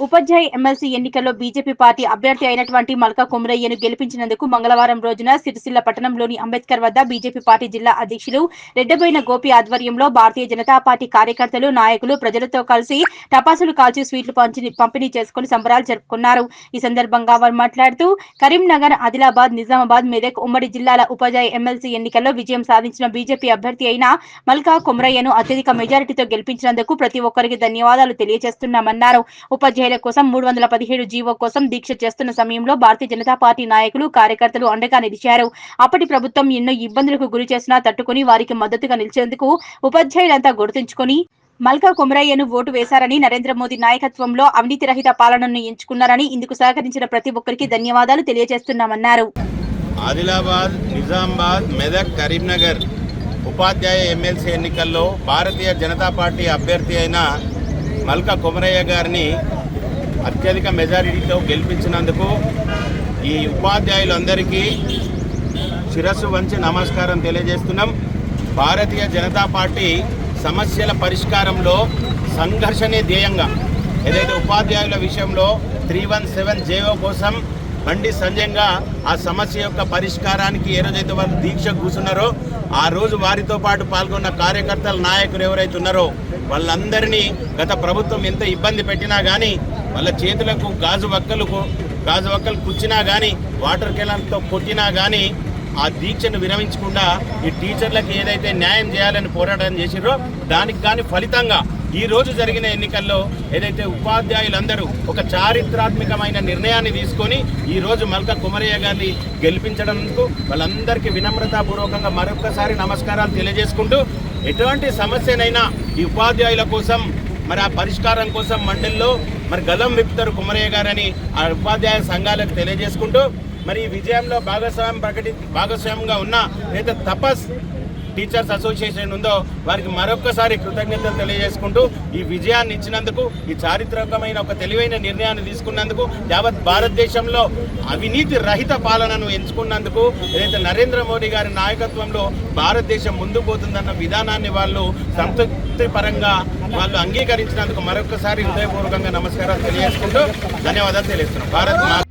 ఉపాధ్యాయ MLC ఎన్నికల్లో BJP party అభ్యర్థి అయినటువంటి మల్కా కొమరయ్యను గెలిపించినందుకు మంగళవారం రోజున సిరిసిల్ల పట్టణంలోని అంబేద్కర్ వద్ద బీజేపీ పార్టీ జిల్లా అధ్యక్షులు రెడ్డబోయిన గోపి ఆధ్వర్యంలో భారతీయ జనతా పార్టీ కార్యకర్తలు నాయకులు ప్రజలతో కలిసి టపాసులు కాల్చి స్వీట్లు పంచి పంపిణీ చేసుకుని సంబరాలు జరుపుకున్నారు. ఈ సందర్భంగా వారు మాట్లాడుతూ కరీంనగర్ ఆదిలాబాద్ నిజామాబాద్ మెదక్ ఉమ్మడి జిల్లాల ఉపాధ్యాయ ఎమ్మెల్సీ ఎన్నికల్లో విజయం సాధించిన బీజేపీ అభ్యర్థి అయిన మల్కా కొమరయ్యను అత్యధిక మెజారిటీతో గెలిపించినందుకు ప్రతి ఒక్కరికి ధన్యవాదాలు తెలియజేస్తున్నామన్నారు. ఉపాధ్యాయుల కోసం మూడు వందల పదిహేడు జీవో కోసం దీక్ష చేస్తున్న సమయంలో భారతీయ జనతా పార్టీ నాయకులు కార్యకర్తలు అండగా నిలిచారు. అప్పటి ప్రభుత్వం ఎన్నో ఇబ్బందులకు గురి చేసినా తట్టుకుని వారికి మద్దతుగా నిలిచేందుకు ఉపాధ్యాయులంతా గుర్తుంచుకొని మల్కా కుమరయ్యను ఓటు వేశారని నరేంద్ర మోదీ నాయకత్వంలో అవినీతి రహిత పాలనను ఎంచుకున్నారని ఇందుకు సహకరించిన ప్రతి ఒక్కరికి ధన్యవాదాలు తెలియజేస్తున్నామన్నారు. ఆదిలాబాద్ నిజామాబాద్ మెదక్ కరీంనగర్ ఉపాధ్యాయ ఎమ్మెల్సీ ఎన్నికల్లో భారతీయ జనతా పార్టీ అభ్యర్థి అయిన మల్కా కుమరయ్య గారిని అత్యధిక మెజారిటీతో గెలిపించినందుకు ఈ ఉపాధ్యాయులందరికీ శిరస్సు వంచి నమస్కారం తెలియజేస్తున్నాం. భారతీయ జనతా పార్టీ సమస్యల పరిష్కారంలో సంఘర్షణే ధ్యేయంగా ఏదైతే ఉపాధ్యాయుల విషయంలో త్రీ వన్ సెవెన్ జేఓ కోసం బండి సంజయంగా ఆ సమస్య యొక్క పరిష్కారానికి ఏ రోజైతే వాళ్ళు దీక్ష కూర్చున్నారో ఆ రోజు వారితో పాటు పాల్గొన్న కార్యకర్తల నాయకులు ఎవరైతే ఉన్నారో వాళ్ళందరినీ గత ప్రభుత్వం ఎంత ఇబ్బంది పెట్టినా కానీ వాళ్ళ చేతులకు గాజు వక్కలకు గాజు వక్కలు కుచ్చినా కానీ వాటర్ కెలన్తో కొట్టినా కానీ ఆ దీక్షను విరమించకుండా ఈ టీచర్లకు ఏదైతే న్యాయం చేయాలని పోరాటం చేసిరో దానికి కానీ ఫలితంగా ఈ రోజు జరిగిన ఎన్నికల్లో ఏదైతే ఉపాధ్యాయులందరూ ఒక చారిత్రాత్మకమైన నిర్ణయాన్ని తీసుకొని ఈ రోజు మల్క కుమరయ్య గారిని గెలిపించడంకు వాళ్ళందరికీ వినమ్రతాపూర్వకంగా మరొకసారి నమస్కారాలు తెలియజేసుకుంటూ ఎటువంటి సమస్యనైనా ఈ ఉపాధ్యాయుల కోసం మరి ఆ పరిష్కారం కోసం మండలిలో మరి గలం విప్తారు కుమరయ్య గారని ఆ ఉపాధ్యాయ సంఘాలకు తెలియజేసుకుంటూ మరి ఈ విజయంలో భాగస్వామ్యం ప్రకటి భాగస్వామ్యంగా ఉన్న లేదా తపస్ టీచర్స్ అసోసియేషన్ ఉందో వారికి మరొక్కసారి కృతజ్ఞతలు తెలియజేసుకుంటూ ఈ విజయాన్ని ఇచ్చినందుకు ఈ చారిత్రకమైన ఒక తెలివైన నిర్ణయాన్ని తీసుకున్నందుకు యావత్ భారతదేశంలో అవినీతి రహిత పాలనను ఎంచుకున్నందుకు ఏదైతే నరేంద్ర మోడీ గారి నాయకత్వంలో భారతదేశం ముందు పోతుందన్న విధానాన్ని వాళ్ళు సంతృప్తి పరంగా వాళ్ళు అంగీకరించినందుకు మరొకసారి హృదయపూర్వకంగా నమస్కారాలు తెలియజేసుకుంటూ ధన్యవాదాలు తెలియజేస్తున్నాం. భారత్